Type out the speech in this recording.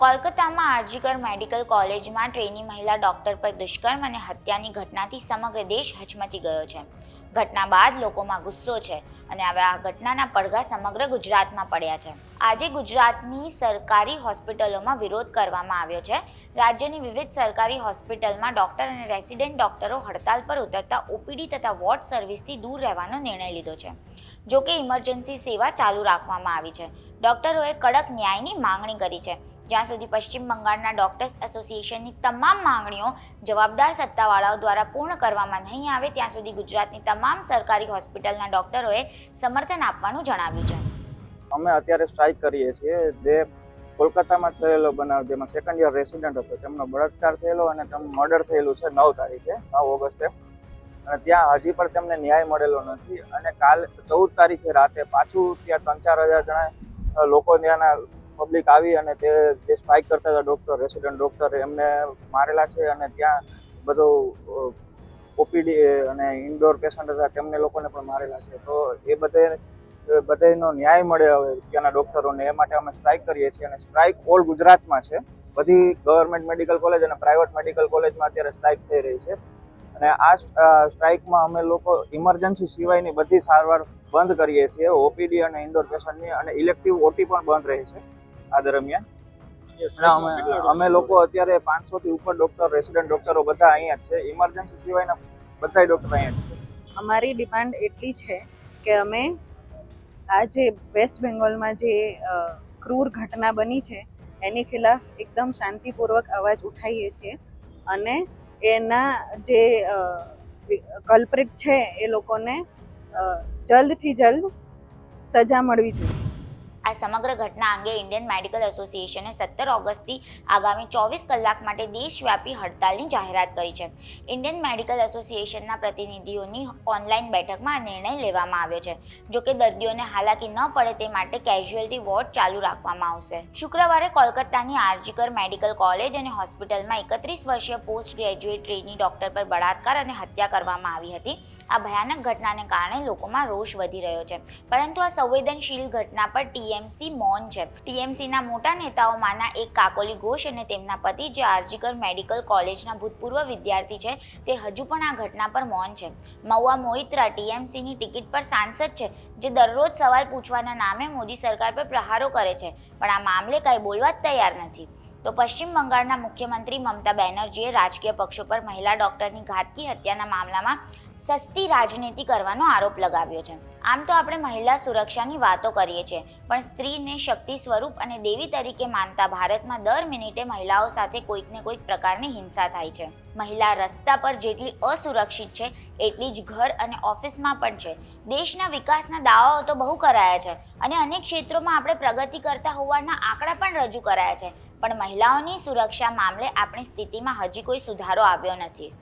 કોલકાતામાં આરજીકર મેડિકલ કોલેજમાં ટ્રેની મહિલા ડોક્ટર પર દુષ્કર્મ અને હત્યાની ઘટનાથી સમગ્ર દેશ હચમચી ગયો છે. ઘટના બાદ લોકોમાં ગુસ્સો છે અને હવે આ ઘટનાના પડઘા સમગ્ર ગુજરાતમાં પડ્યા છે. આજે ગુજરાતની સરકારી હોસ્પિટલોમાં વિરોધ કરવામાં આવ્યો છે. રાજ્યની વિવિધ સરકારી હોસ્પિટલમાં ડોક્ટર અને રેસિડેન્ટ ડોક્ટરો હડતાલ પર ઉતરતા ઓપીડી તથા વોર્ડ સર્વિસથી દૂર રહેવાનો નિર્ણય લીધો છે. જોકે ઇમરજન્સી સેવા ચાલુ રાખવામાં આવી છે. ડોક્ટરોએ કડક ન્યાયની માંગણી કરી છે. જ્યાં સુધી પશ્ચિમ બંગાળના ડોક્ટર્સ એસોસિએશનની તમામ માંગણીઓ જવાબદાર સત્તાવાળાઓ દ્વારા પૂર્ણ કરવામાં નહીં આવે, ત્યાં સુધી ગુજરાતની તમામ સરકારી હોસ્પિટલના ડોક્ટરોએ સમર્થન આપવાનું જણાવ્યું છે. અમે અત્યારે સ્ટ્રાઇક કરીએ છીએ જે કોલકાતામાં થયેલો બનાવ, જેમાં સેકન્ડ યર રેસિડન્ટ હતો, તેમનો બળાત્કાર થયેલો અને તેમનું મર્ડર થયેલું છે નવ તારીખે, નવ ઓગસ્ટે. અને ત્યાં હજી પણ તેમને ન્યાય મળેલો નથી અને કાલ ચૌદ તારીખે રાતે પાછું ત્યાં ત્રણ ચાર હજાર જણા લોકો ત્યાંના પબ્લિક આવી અને તે જે સ્ટ્રાઇક કરતા હતા ડૉક્ટર રેસિડન્ટ ડૉક્ટર એમને મારેલા છે અને ત્યાં બધું ઓપીડી અને ઇન્ડોર પેશન્ટ હતા તેમને લોકોને પણ મારેલા છે. તો એ બધે બધાનો ન્યાય મળે હવે ત્યાંના ડૉક્ટરોને એ માટે અમે સ્ટ્રાઇક કરીએ છીએ અને સ્ટ્રાઇક ઓલ ગુજરાતમાં છે. બધી ગવર્મેન્ટ મેડિકલ કોલેજ અને પ્રાઇવેટ મેડિકલ કોલેજમાં અત્યારે સ્ટ્રાઇક થઈ રહી છે. અને આ સ્ટ્રાઇકમાં અમે લોકો ઇમરજન્સી સિવાયની બધી સારવાર બંધ કરીએ છીએ. ઓપીડી અને ઇન્ડોર પેશન્ટની અને ઇલેક્ટિવ ઓટી પણ બંધ રહે છે. આ દરમિયાન. અમે અમે લોકો અત્યારે પાંચસો થી ઉપર ડોક્ટર રેસિડન્ટ ડોક્ટરો બધા અહીંયા જ છે. ઇમરજન્સી સિવાયના બધા ડોક્ટર અહીંયા જ છે. અમારી ડિમાન્ડ એટલી છે કે અમે આ જે વેસ્ટ બેંગોલમાં જે ક્રૂર ઘટના બની છે એની ખિલાફ એકદમ શાંતિપૂર્વક અવાજ ઉઠાવીએ છીએ. અને એના જે કલ્પ્રિટ છે એ લોકોને જલ્દથી જલ્દ સજા મળવી જોઈએ. આ સમગ્ર ઘટના અંગે ઇન્ડિયન મેડિકલ એસોસિએશને સત્તર ઓગસ્ટથી આગામી ચોવીસ કલાક માટે દેશવ્યાપી હડતાલની જાહેરાત કરી છે. ઇન્ડિયન મેડિકલ એસોસિએશનના પ્રતિનિધિઓની ઓનલાઈન બેઠકમાં આ નિર્ણય લેવામાં આવ્યો છે. જોકે દર્દીઓને હાલાકી ન પડે તે માટે કેઝ્યુઅલ્ટી વોર્ડ ચાલુ રાખવામાં આવશે. શુક્રવારે કોલકાતાની આરજીકર મેડિકલ કોલેજ અને હોસ્પિટલમાં એકત્રીસ વર્ષીય પોસ્ટ ગ્રેજ્યુએટ ટ્રેની ડોક્ટર પર બળાત્કાર અને હત્યા કરવામાં આવી હતી. આ ભયાનક ઘટનાને કારણે લોકોમાં રોષ વધી રહ્યો છે. પરંતુ આ સંવેદનશીલ ઘટના પર ટીએમસી મૌન છે ટીએમસીના મોટા નેતાઓમાંના એક કાકોલી ઘોષ અને તેમના પતિ જે આરજીકર મેડિકલ કોલેજના ભૂતપૂર્વ વિદ્યાર્થી છે, તે હજુ પણ આ ઘટના પર મૌન છે. મહુવા મોહિત્રા ટીએમસીની ટિકિટ પર સાંસદ છે, જે દરરોજ સવાલ પૂછવાના નામે મોદી સરકાર પર પ્રહારો કરે છે. પણ આ મામલે કાંઈ બોલવા જ તૈયાર નથી. તો પશ્ચિમ બંગાળના મુખ્યમંત્રી મમતા બેનર્જીએ રાજકીય પક્ષો પર મહિલા ડોક્ટરની ઘાતકી હત્યાના મામલામાં સસ્તી રાજનીતિ કરવાનો આરોપ લગાવ્યો છે. આમ તો આપણે મહિલા સુરક્ષાની વાતો કરીએ છીએ, પણ સ્ત્રીને શક્તિ સ્વરૂપ અને દેવી તરીકે માનતા ભારતમાં દર મિનિટે મહિલાઓ સાથે કોઈક ને કોઈક પ્રકારની હિંસા થાય છે. મહિલા રસ્તા પર જેટલી અસુરક્ષિત છે, એટલી જ ઘર અને ઓફિસમાં પણ છે. દેશના વિકાસના દાવાઓ તો બહુ કરાયા છે અને અનેક ક્ષેત્રોમાં આપણે પ્રગતિ કરતા હોવાના આંકડા પણ રજૂ કરાયા છે. પણ મહિલાઓની સુરક્ષા મામલે આપણી સ્થિતિમાં હજી કોઈ સુધારો આવ્યો નથી.